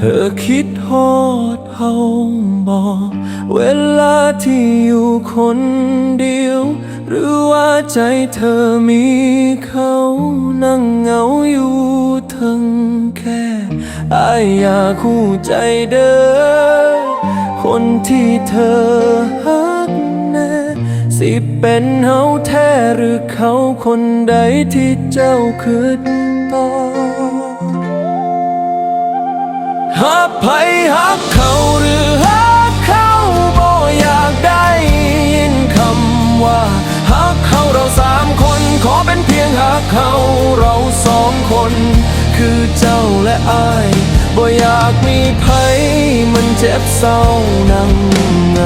เธอคิดฮอดเฮาบอกเวลาที่อยู่คนเดียว หรือว่าใจเธอมีเขานั่งเหงาอยู่ทั้งแค่อายอยากคู่ใจเด้อคนที่เธอฮักแน่สิเป็นเฮาแท้หรือเขาคนใดที่เจ้าคิดต่อ ฮักไผฮักเขาหรือฮักเขาบ่อยากได้ยินคำว่าฮักเขาเราสามคนขอเป็นเพียงฮักเขาเราสองคน คือเจ้าและอายบ่อยากมีไผมันเจ็บเศร้านั่งเหง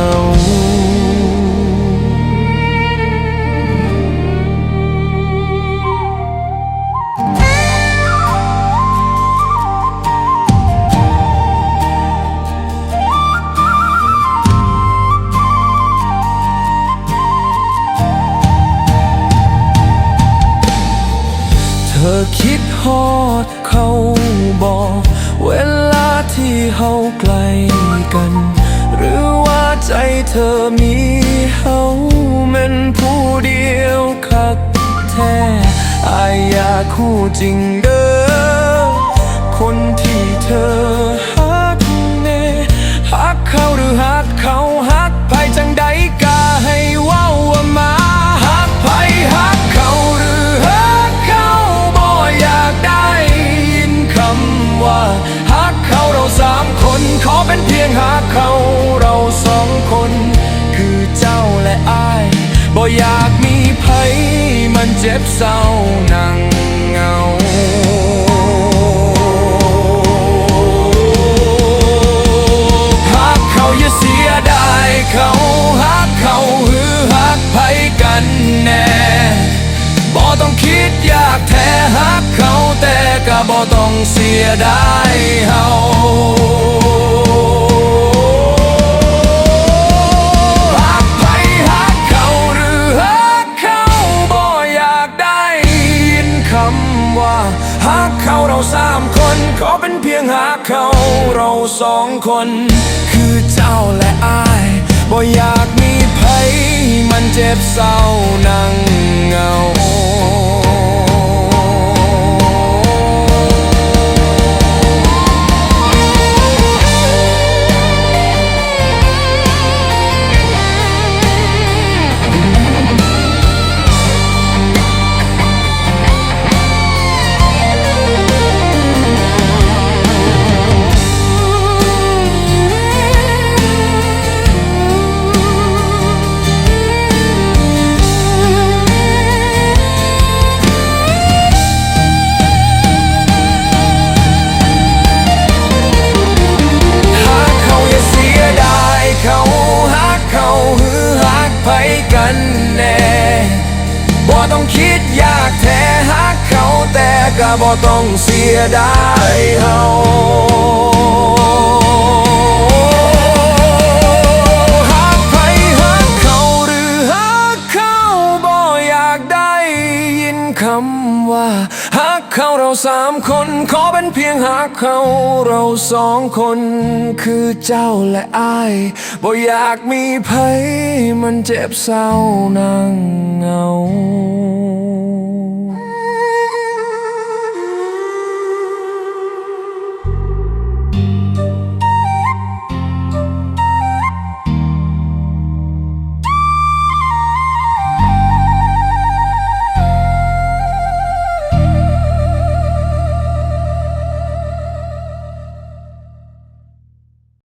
คิดฮอดเขาบอกเวลาที่เฮาใกลกัน หรือว่าใจเธอมีเฮาแม่นผู้เดียวคักแท้อายอยากคู่จริงเด้อคนที่เธอฮักแน่ฮักเขาหรือฮักเขา เป็นเพียงฮักเขาเราสองคน คือเจ้าและอายบ่อยากมีไผมันเจ็บเศร้านั่งเงาหักเขาอย่าเสียดายเขาหักเขาหือหักไผกันแน่บ่ต้องคิดอยากแท้หักเขาแต่ก็บ่ต้องเสียดายเฮา ขอเป็นเพียงหากเขาเราสองคน คือเจ้าและอาย บ่อยากมีภัยมันเจ็บเศร้านัง ต้องคิดอยากแท้หักเขาแต่ก็บ่ต้องเสียดายเฮา เขาเราสามคน ขอเป็นเพียงหักเขาเราสองคน คือเจ้าและอายบ่อยากมีภัยมันเจ็บเศร้านั่งเงา